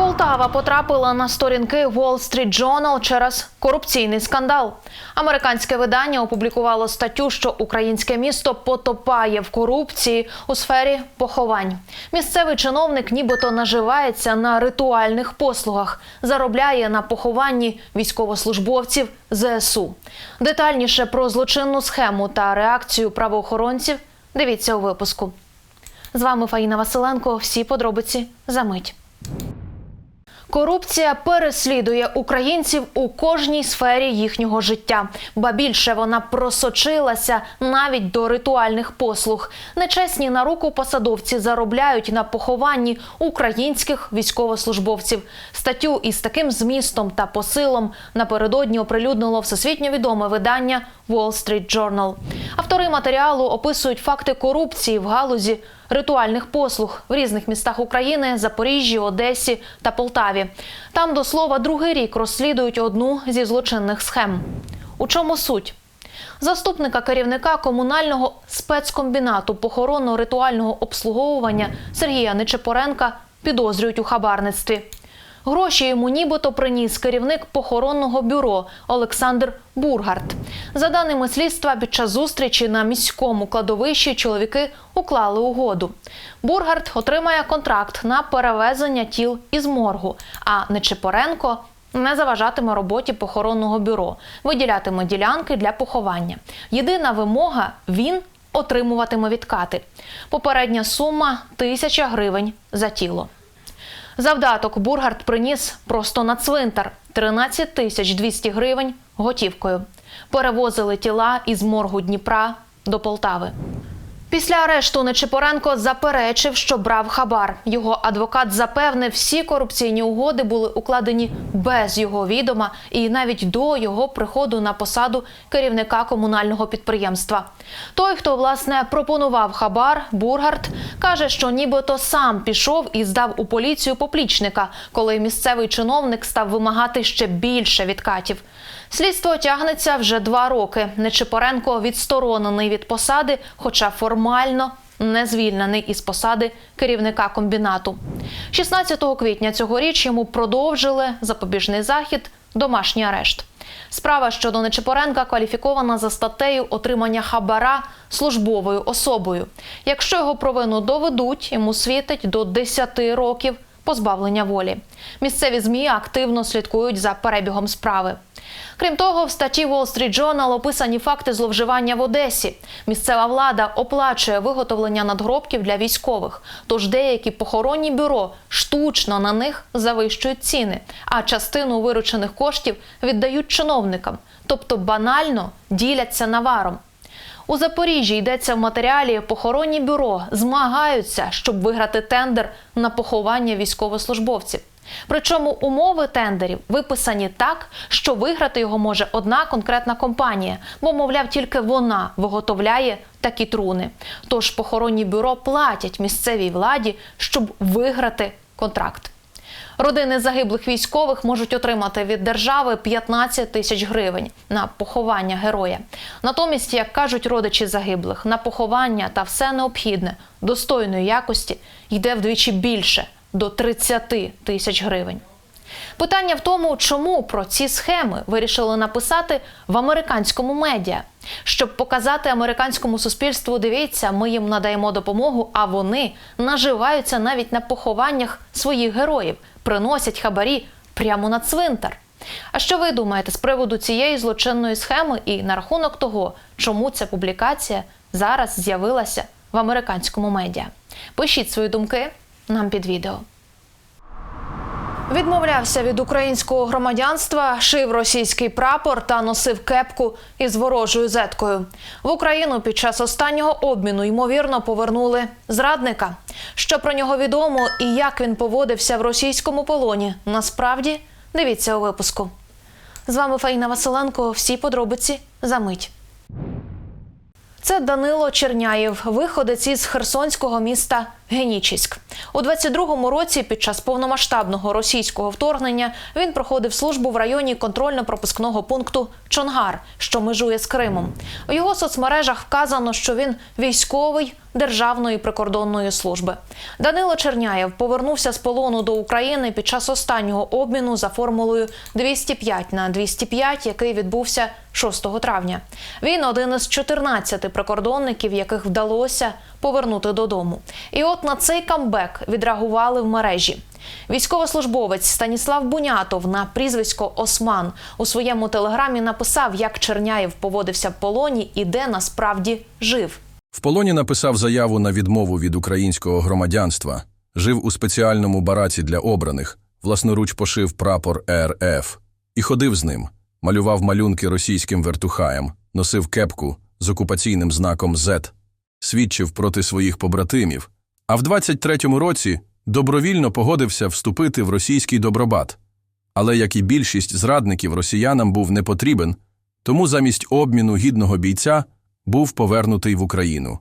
Полтава потрапила на сторінки Wall Street Journal через корупційний скандал. Американське видання опублікувало статтю, що українське місто потопає в корупції у сфері поховань. Місцевий чиновник нібито наживається на ритуальних послугах, заробляє на похованні військовослужбовців ЗСУ. Детальніше про злочинну схему та реакцію правоохоронців дивіться у випуску. З вами Фаїна Василенко. Всі подробиці за мить. Корупція переслідує українців у кожній сфері їхнього життя, ба більше вона просочилася навіть до ритуальних послуг. Нечесні на руку посадовці заробляють на похованні українських військовослужбовців. Статтю із таким змістом та посилом напередодні оприлюднило всесвітньо відоме видання Wall Street Journal. Автори матеріалу описують факти корупції в галузі ритуальних послуг в різних містах України Запоріжжі, Одесі та Полтаві. Там до слова другий рік розслідують одну зі злочинних схем. У чому суть? Заступника керівника комунального спецкомбінату похоронно-ритуального обслуговування Сергія Нечепоренка підозрюють у хабарництві. Гроші йому нібито приніс керівник похоронного бюро Олександр Бургард. За даними слідства, під час зустрічі на міському кладовищі чоловіки уклали угоду. Бургард отримає контракт на перевезення тіл із моргу, а Нечипоренко не заважатиме роботі похоронного бюро, виділятиме ділянки для поховання. Єдина вимога він отримуватиме відкати. Попередня сума тисяча гривень за тіло. Завдаток Бургард приніс просто на цвинтар 13 тисяч 200 гривень готівкою. Перевозили тіла із моргу Дніпра до Полтави. Після арешту Нечипоренко заперечив, що брав хабар. Його адвокат запевнив, всі корупційні угоди були укладені без його відома і навіть до його приходу на посаду керівника комунального підприємства. Той, хто власне пропонував хабар, Бургард, каже, що нібито сам пішов і здав у поліцію поплічника, коли місцевий чиновник став вимагати ще більше відкатів. Слідство тягнеться вже два роки. Нечипоренко відсторонений від посади, хоча формально не звільнений із посади керівника комбінату. 16 квітня цьогоріч йому продовжили запобіжний захід, домашній арешт. Справа щодо Нечипоренка кваліфікована за статтею отримання хабара службовою особою. Якщо його провину доведуть, йому світить до 10 років позбавлення волі. Місцеві змі активно слідкують за перебігом справи. Крім того, в статті Wall Street Journal описані факти зловживання в Одесі. Місцева влада оплачує виготовлення надгробків для військових. Тож деякі похоронні бюро штучно на них завищують ціни, а частину виручених коштів віддають чиновникам, тобто банально діляться наваром. У Запоріжжі йдеться в матеріалі похоронні бюро змагаються, щоб виграти тендер на поховання військовослужбовців. Причому умови тендерів виписані так, що виграти його може одна конкретна компанія, бо, мовляв, тільки вона виготовляє такі труни. Тож похоронні бюро платять місцевій владі, щоб виграти контракт. Родини загиблих військових можуть отримати від держави 15 тисяч гривень на поховання героя. Натомість, як кажуть родичі загиблих, на поховання та все необхідне достойної якості йде вдвічі більше до 30 тисяч гривень. Питання в тому, чому про ці схеми вирішили написати в американському медіа, щоб показати американському суспільству, дивіться, ми їм надаємо допомогу, а вони наживаються навіть на похованнях своїх героїв, приносять хабарі прямо на цвинтар. А що ви думаєте з приводу цієї злочинної схеми і на рахунок того, чому ця публікація зараз з'явилася в американському медіа? Пишіть свої думки нам під відео. Відмовлявся від українського громадянства, шив російський прапор та носив кепку із ворожою зеткою. В Україну під час останнього обміну ймовірно повернули зрадника. Що про нього відомо і як він поводився в російському полоні, насправді дивіться у випуску. З вами Фаїна Василенко. Всі подробиці за мить. Це Данило Черняєв, виходець із херсонського міста Генічіськ. У 22-му році під час повномасштабного російського вторгнення він проходив службу в районі контрольно-пропускного пункту Чонгар, що межує з Кримом. У його соцмережах вказано, що він військовий Державної прикордонної служби. Данило Черняєв повернувся з полону до України під час останнього обміну за формулою 205 на 205, який відбувся 6 травня. Він один із 14 прикордонників, яких вдалося повернути додому. І от на цей камбек відреагували в мережі. Військовослужбовець Станіслав Бунятов на прізвисько Осман у своєму телеграмі написав, як Черняєв поводився в полоні і де насправді жив. В полоні написав заяву на відмову від українського громадянства, жив у спеціальному бараці для обраних, власноруч пошив прапор РФ і ходив з ним, малював малюнки російським вертухаєм, носив кепку з окупаційним знаком Z, свідчив проти своїх побратимів, а в 23-му році добровільно погодився вступити в російський добробат. Але, як і більшість зрадників, росіянам був не потрібен, тому замість обміну гідного бійця був повернутий в Україну.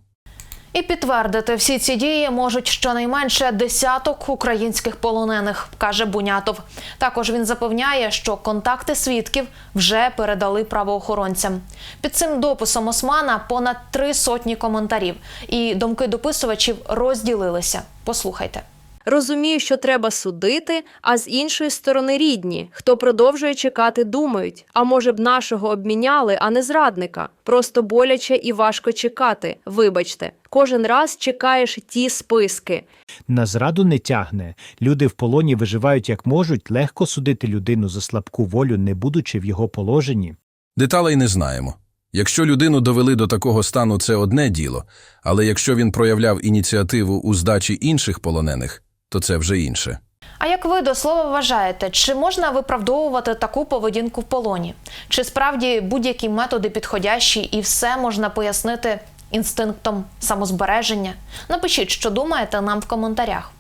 І підтвердити всі ці дії можуть щонайменше десяток українських полонених, каже Бунятов. Також він запевняє, що контакти свідків вже передали правоохоронцям. Під цим дописом Османа понад три сотні коментарів, і думки дописувачів розділилися. Послухайте. Розумію, що треба судити, а з іншої сторони рідні, хто продовжує чекати, думають. А може б нашого обміняли, а не зрадника. Просто боляче і важко чекати. Вибачте, кожен раз чекаєш ті списки. На зраду не тягне. Люди в полоні виживають як можуть, легко судити людину за слабку волю, не будучи в його положенні. Деталей не знаємо. Якщо людину довели до такого стану, це одне діло, але якщо він проявляв ініціативу у здачі інших полонених, то це вже інше. А як ви до слова вважаєте, чи можна виправдовувати таку поведінку в полоні? Чи справді будь-які методи підходящі і все можна пояснити інстинктом самозбереження? Напишіть, що думаєте нам в коментарях.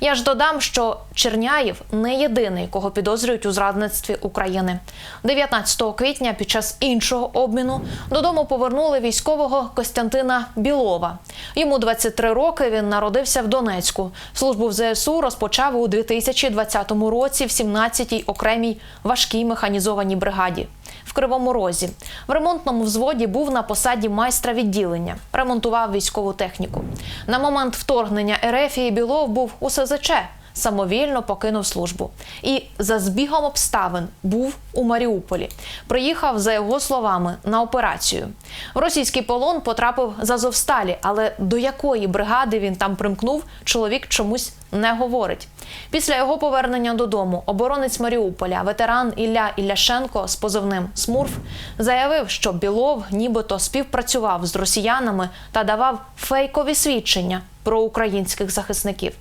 Я ж додам, що Черняєв не єдиний, кого підозрюють у зрадництві України. 19 квітня під час іншого обміну додому повернули військового Костянтина Білова. Йому 23 роки. Він народився в Донецьку. Службу в ЗСУ розпочав у 2020 році в 17-й окремій важкій механізованій бригаді. В Кривому Розі. В ремонтному взводі був на посаді майстра відділення, ремонтував військову техніку. На момент вторгнення Ерефії Білов був у СЗЧ, самовільно покинув службу і за збігом обставин був у Маріуполі. Приїхав, за його словами, на операцію. В російський полон потрапив з Азовсталі, але до якої бригади він там примкнув, чоловік чомусь не говорить. Після його повернення додому оборонець Маріуполя, ветеран Ілля Ілляшенко з позивним Смурф, заявив, що Білов нібито співпрацював з росіянами та давав фейкові свідчення про українських захисників.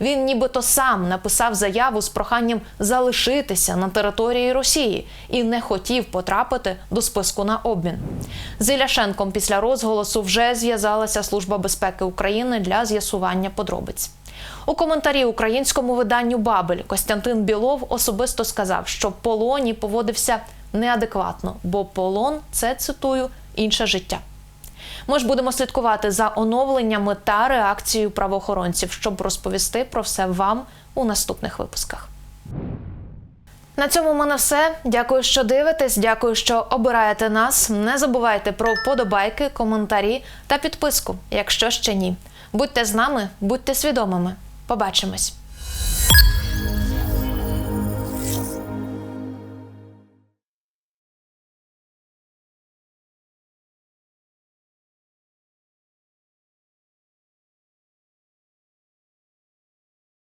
Він нібито сам написав заяву з проханням залишитися на території Росії і не хотів потрапити до списку на обмін. З Іляшенком після розголосу вже зв'язалася Служба безпеки України для з'ясування подробиць. У коментарі українському виданню Бабель Костянтин Білов особисто сказав, що полоні поводився неадекватно, бо полон це цитую інше життя. Ми ж будемо слідкувати за оновленнями та реакцією правоохоронців, щоб розповісти про все вам у наступних випусках. На цьому в мене все. Дякую, що дивитесь. Дякую, що обираєте нас. Не забувайте про вподобайки, коментарі та підписку, якщо ще ні. Будьте з нами, будьте свідомими. Побачимось.